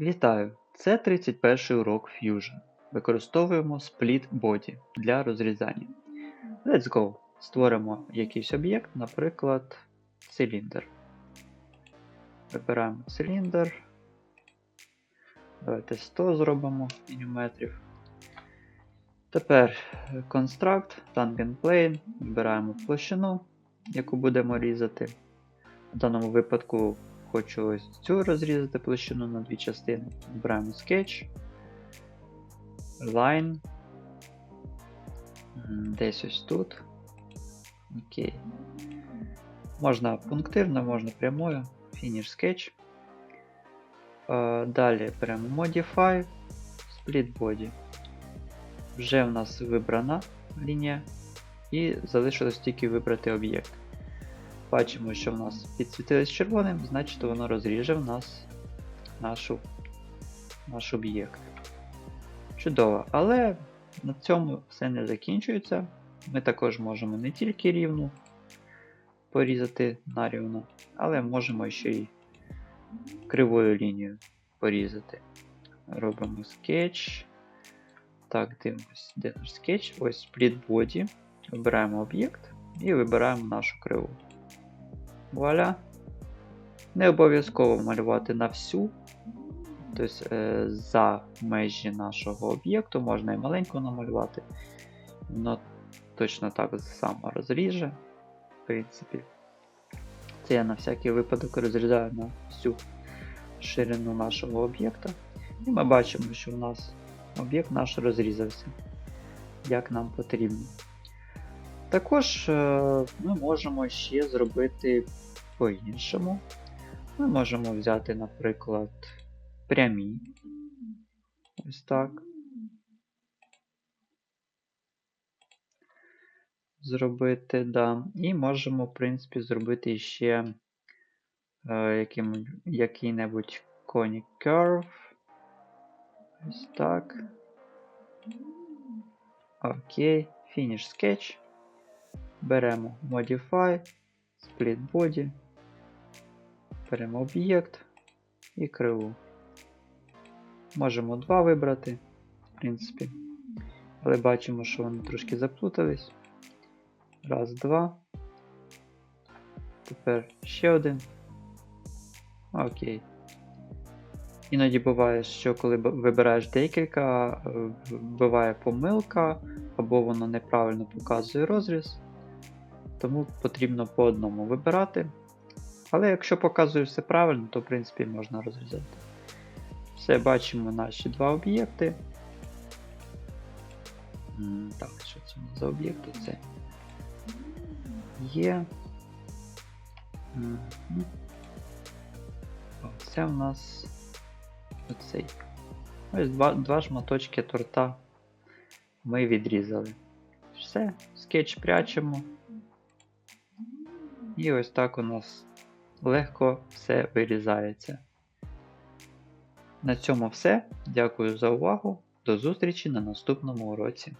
Вітаю! Це 31 урок Fusion. Використовуємо Split Body для розрізання. Let's go! Створимо якийсь об'єкт, наприклад, циліндр. Вибираємо циліндр. Давайте 100 зробимо міліметрів. Тепер Construct, Tangent Plane, вибираємо площину, яку будемо різати. В даному випадку хочу ось цю розрізати площину на дві частини. Вибираємо Sketch, Line. Десь ось тут. Окей. Можна пунктирно, можна прямою. Finish Sketch. Е, Далі беремо Modify, Split Body. Вже в нас вибрана лінія. І залишилось тільки вибрати об'єкт. Бачимо, що в нас підсвітилось червоним, значить воно розріже в нас нашу, наш об'єкт. Чудово, але на цьому все не закінчується. Ми також можемо не тільки рівну порізати нарівну, але можемо ще й кривою лінію порізати. Робимо скетч. Так, дивимось, де наш скетч. Ось Split Body. Вибираємо об'єкт і вибираємо нашу криву. Вуаля. Не обов'язково малювати на всю. Тобто е, за межі нашого об'єкту можна і маленько намалювати. Воно точно так само розріже. В принципі. Це я на всякий випадок розрізаю на всю ширину нашого об'єкта. І ми бачимо, що в нас об'єкт наш розрізався, як нам потрібно. Також е, ми можемо ще зробити по-іншому. Ми можемо взяти, наприклад, прямі. Ось так. Зробити, да. І можемо, в принципі, зробити ще е, який-небудь conic curve. Ось так. Окей. Finish sketch. Беремо Modify, Split Body, беремо об'єкт і криву. Можемо два вибрати, в принципі. Але бачимо, що вони трошки заплутались. Раз, два. Тепер ще один. Окей. Іноді буває, що коли вибираєш декілька, буває помилка, або воно неправильно показує розріз. Тому потрібно по одному вибирати. Але якщо показує все правильно, то в принципі можна розрізати. Все, бачимо наші два об'єкти. Так, що це за об'єкти? Це є. Мгм. Це у нас оцей. Ось два, два шматочки торта ми відрізали. Все, скетч прячемо. І ось так у нас легко все вирізається. На цьому все. Дякую за увагу. До зустрічі на наступному уроці.